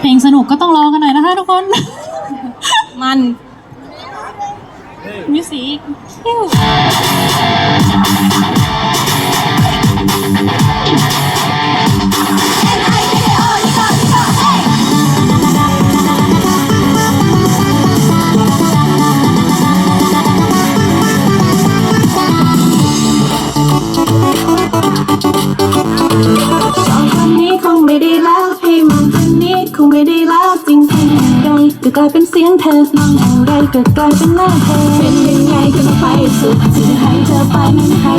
เพลงสนุกก็ต้องรอกันหน่อยนะคะทุกคน มันมิวสิก งไม่ได้แล้วจริงไรก็กลายเป็นเสียงเธอมองอะไรก็กลายเป็นหน้าเธอเป็นยังไงก็ต้องไปสุดจะให้เธอไปไม่ให้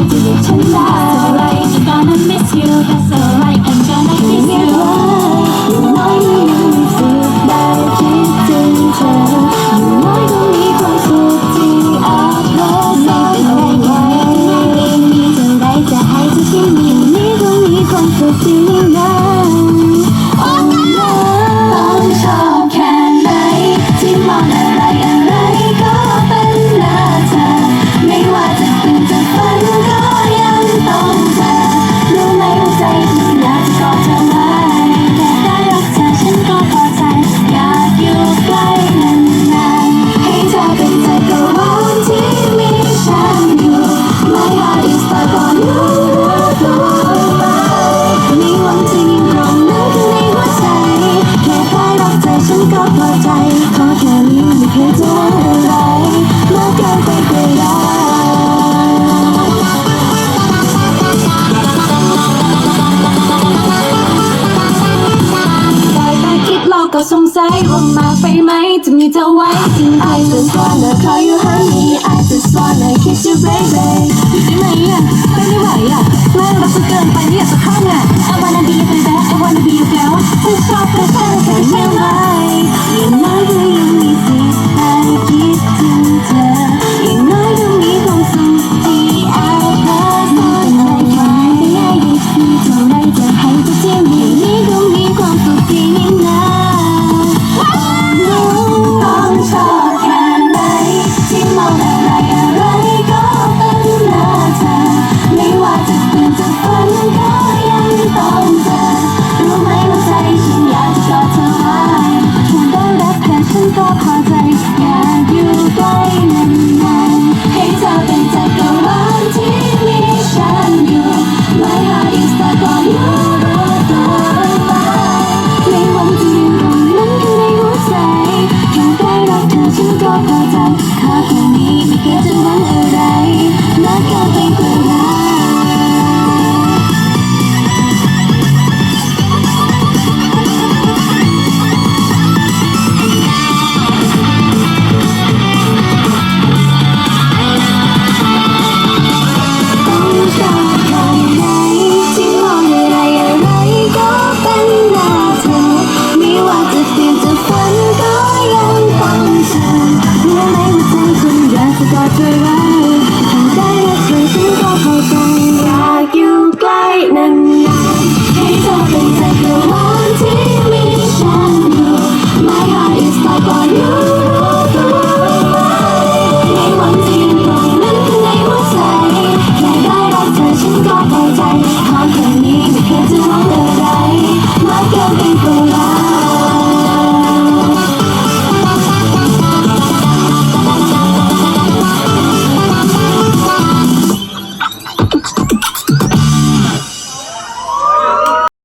ขอแค่นี้ไม่เคยจะวังอะไรมากเกินไปก็ได้ได้คิดเราก็สงสัยว่ามาไปไหมจะมีเธอไว้จริง I just wanna call you honey I just wanna kiss you baby อยู่ได้ไหมอะไม่ได้ไหวอะแม่รักเกินไปไม่อยากจะข้ามอะ I wanna be your baby I wanna be your girl ฉันชอบเธอแค่ไหนยังไง